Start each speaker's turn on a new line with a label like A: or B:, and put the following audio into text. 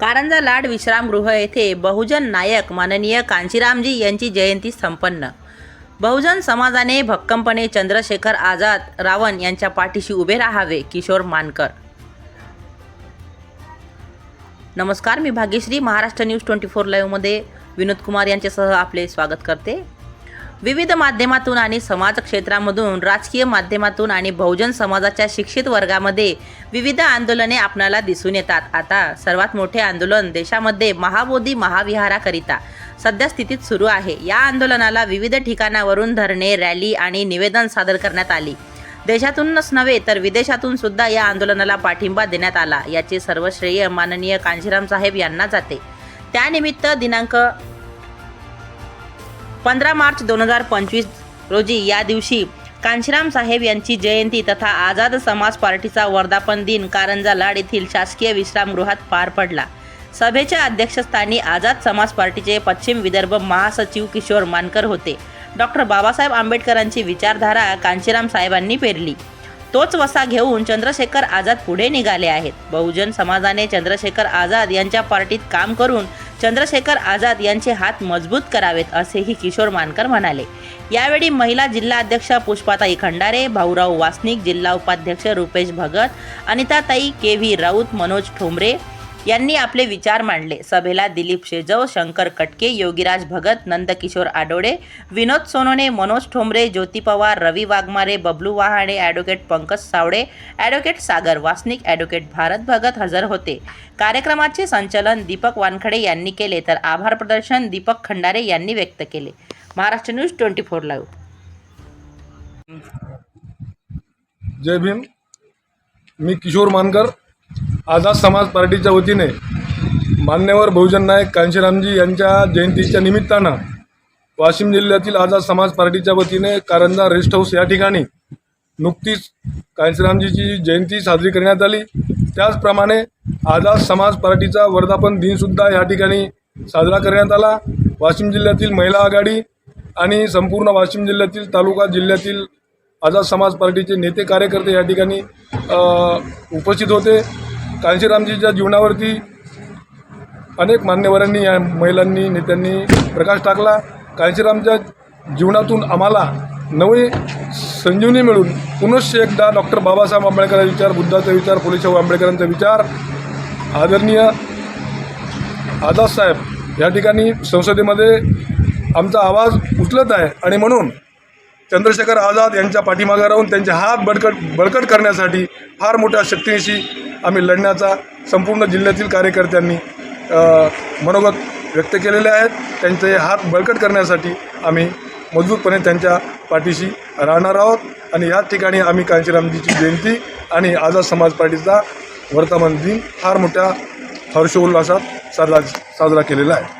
A: कारंजा लाड विश्रामगृह येथे बहुजन नायक माननीय कांशीरामजी यांची जयंती संपन्न. बहुजन समाजाने भक्कमपणे चंद्रशेखर आझाद रावण यांच्या पाठीशी उभे राहावे किशोर मानकर. नमस्कार मी Bhagyashree Maharashtra news twenty four लाईव्हमध्ये Vinod Kumar यांच्यासह आपले स्वागत करते. विविध माध्यमातून आणि समाज क्षेत्रामधून राजकीय माध्यमातून आणि बहुजन समाजाच्या शिक्षित वर्गामध्ये विविध आंदोलने आपणाला दिसून येतात. आता सर्वात मोठे आंदोलन देशामध्ये महाबोधी महाविहाराकरिता सध्या स्थितीत सुरू आहे. या आंदोलनाला विविध ठिकाणावरून धरणे रॅली आणि निवेदन सादर करण्यात आली. देशातूनच नव्हे तर विदेशातून सुद्धा या आंदोलनाला पाठिंबा देण्यात आला याचे सर्व श्रेय माननीय कांशीराम साहेब यांना जाते. त्यानिमित्त दिनांक पंधरा मार्च दोन हजार पंचवीस रोजी या दिवशी कांशीराम साहेब यांची जयंती तथा आझाद समाज पार्टीचा वर्धापन दिन कारंजा लाड येथील शासकीय विश्रामगृहात पार पडला. सभेच्या अध्यक्षस्थानी आझाद समाज पार्टीचे पश्चिम विदर्भ महासचिव किशोर मानकर होते. डॉक्टर बाबासाहेब आंबेडकरांची विचारधारा कांशीराम साहेबांनी पेरली. तोच वसा घेऊन चंद्रशेखर आझाद पुढे निघाले आहेत. बहुजन समाजाने चंद्रशेखर आझाद यांच्या पार्टीत काम करून चंद्रशेखर आझाद यांचे हात मजबूत करावेत असेही किशोर मानकर म्हणाले. यावेळी महिला जिल्हा अध्यक्ष पुष्पाताई खंडारे भाऊराव वासनिक जिल्हा उपाध्यक्ष रुपेश भगत अनिताताई के व्ही राऊत मनोज ठोंबरे यांनी आपले विचार मांडले. सभेला Dilip Shejav Shankar Katke Yogiraj Bhagat Nandkishor Adode Vinod Sonone Manoj Thombare Jyoti Pawar Ravi Waghmare Bablu Wahane advocate Pankaj Sawade advocate Sagar Wasnik advocate Bharat Bhagat हजर होते. कार्यक्रमाचे संचालन दीपक वानखडे यांनी केले तर आभार प्रदर्शन दीपक खंडारे यांनी व्यक्त केले. Maharashtra news twenty four live.
B: जय भीम. मी किशोर मानकर आझाद समाज पार्टीच्या वतीने मान्यवर बहुजन नायक कांशीरामजी यांच्या जयंतीच्या निमित्तानं वाशिम जिल्ह्यातील आझाद समाज पार्टीच्या वतीने कारंजा रेस्ट हाऊस या ठिकाणी नुकतीच कांशीरामजीची जयंती साजरी करण्यात आली. त्याचप्रमाणे आझाद समाज पार्टीचा वर्धापन दिनसुद्धा या ठिकाणी साजरा करण्यात आला. वाशिम जिल्ह्यातील महिला आघाडी आणि संपूर्ण वाशिम जिल्ह्यातील तालुका जिल्ह्यातील आझाद समाज पार्टीचे नेते कार्यकर्ते या ठिकाणी उपस्थित होते. कांशीरामजीच्या जीवनावरती अनेक मान्यवरांनी या महिलांनी नेत्यांनी प्रकाश टाकला. कांशीरामच्या जीवनातून आम्हाला नवी संजीवनी मिळून पुनश्च एकदा डॉक्टर बाबासाहेब आंबेडकरांचा विचार बुद्धाचा विचार फुलेशाहू आंबेडकरांचा विचार आदरणीय आझाद साहेब या ठिकाणी संसदेमध्ये आमचा आवाज उचलत आहे. आणि म्हणून चंद्रशेखर आझाद यांच्या पाठीमागे राहून त्यांचे हात बळकट बळकट करण्यासाठी फार मोठ्या शक्तीशी आम्ही लढण्याचा संपूर्ण जिल्ह्यातील कार्यकर्त्यांनी मनोगत व्यक्त केलेले आहेत. त्यांचे हात बळकट करण्यासाठी आम्ही मजबूतपणे त्यांच्या पाठीशी राहणार आहोत. आणि याच ठिकाणी आम्ही कांशीरामजीची जयंती आणि आझाद समाज पार्टीचा वर्तमान दिन फार मोठ्या हर्षोल्लासात साजरा साजरा केलेला आहे.